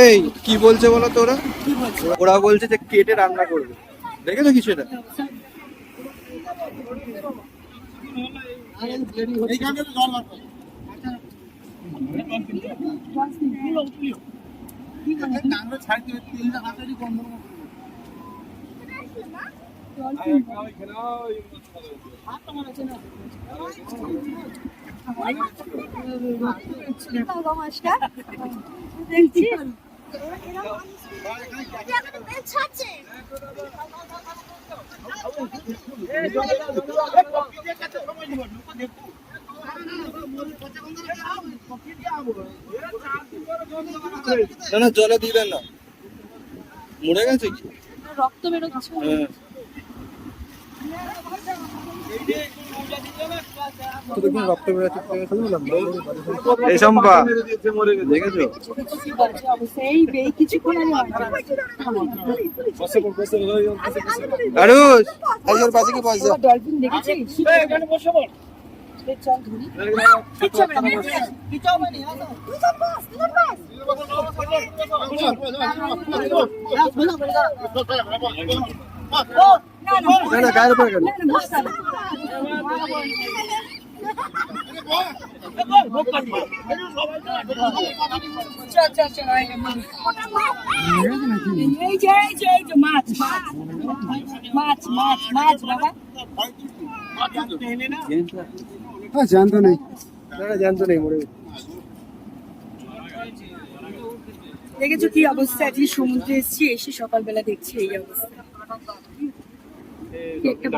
এই কি বলছে বলো তো ওরা? ওরা বলছে যে কেটে রান্না করবে। দেখেছ কিছু এটা? ছাড়ছে না না জলে দিবেন না। মরে গেছে কি? রক্ত বেরোচ্ছে। হ্যাঁ। এই সম্পা দেখেছ এই বেই কিছুক্ষণ আরুষ আজকের পাশে কি পয়সা ডলফিন দেখেছিস চল ধরি না না গায়ের উপরে কেন? হ্যাঁ জানতো নেই। জানতো নেই মরে দেখেছ কি অবস্থা? আজকে সমুদ্রে এসেছি এসে সকালবেলা দেখছি এই অবস্থা। কি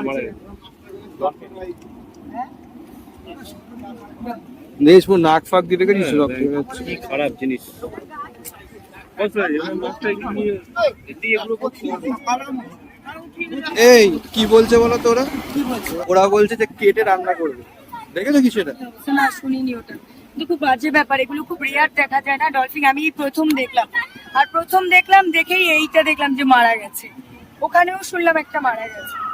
দেশ পুরো নাক ফাঁক দিয়ে রেখেছিস রক্ত কি খারাপ জিনিস। এই কি বলছে বলো তো ওরা? ওরা বলছে যে কেটে রান্না করবে। দেখেছ কিছু এটা না শুনিনি ওটা। কিন্তু খুব বাজে ব্যাপার এগুলো খুব রেয়ার দেখা যায় না। ডলফিন আমি প্রথম দেখলাম। আর প্রথম দেখলাম দেখেই এইটা দেখলাম যে মারা গেছে। ওখানেও শুনলাম একটা মারা গেছে।